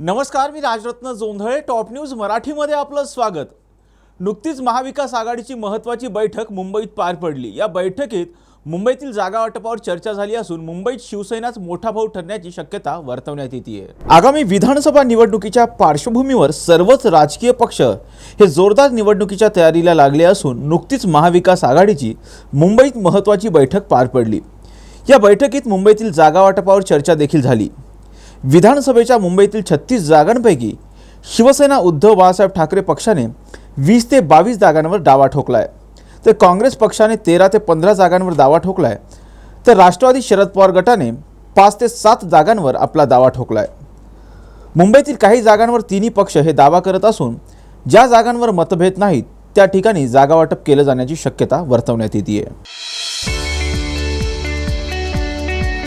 नमस्कार मी Rajratna Jondhale top news मराठीमध्ये आपलं स्वागत. नुकतीच महाविकास आघाडीची महत्त्वाची बैठक मुंबईत पार पडली. या बैठकीत मुंबईतील जागा वाटपावर चर्चा झाली असून मुंबईत शिवसेनाच मोठा भाऊ ठरण्याची शक्यता वर्तवण्यात येते आगामी विधानसभा निवडणुकीच्या पार्श्वभूमीवर सर्वच राजकीय पक्ष हे जोरदार निवडणुकीच्या तयारीला लागले असून नुकतीच महाविकास आघाडीची मुंबईत महत्त्वाची बैठक पार पडली. या बैठकीत मुंबईतील जागा वाटपावर चर्चा देखील झाली. विधानसभेच्या मुंबईतील छत्तीस जागांपैकी शिवसेना उद्धव बाळासाहेब ठाकरे पक्षाने वीस ते बावीस जागांवर दावा ठोकलाय. तर काँग्रेस पक्षाने तेरा ते पंधरा जागांवर दावा ठोकलाय. तर राष्ट्रवादी शरद पवार गटाने पाच ते सात जागांवर आपला दावा ठोकलाय. मुंबईतील काही जागांवर तिन्ही पक्ष हे दावा करत असून ज्या जागांवर मतभेद नाहीत त्या ठिकाणी जागावाटप केलं जाण्याची शक्यता वर्तवण्यात येते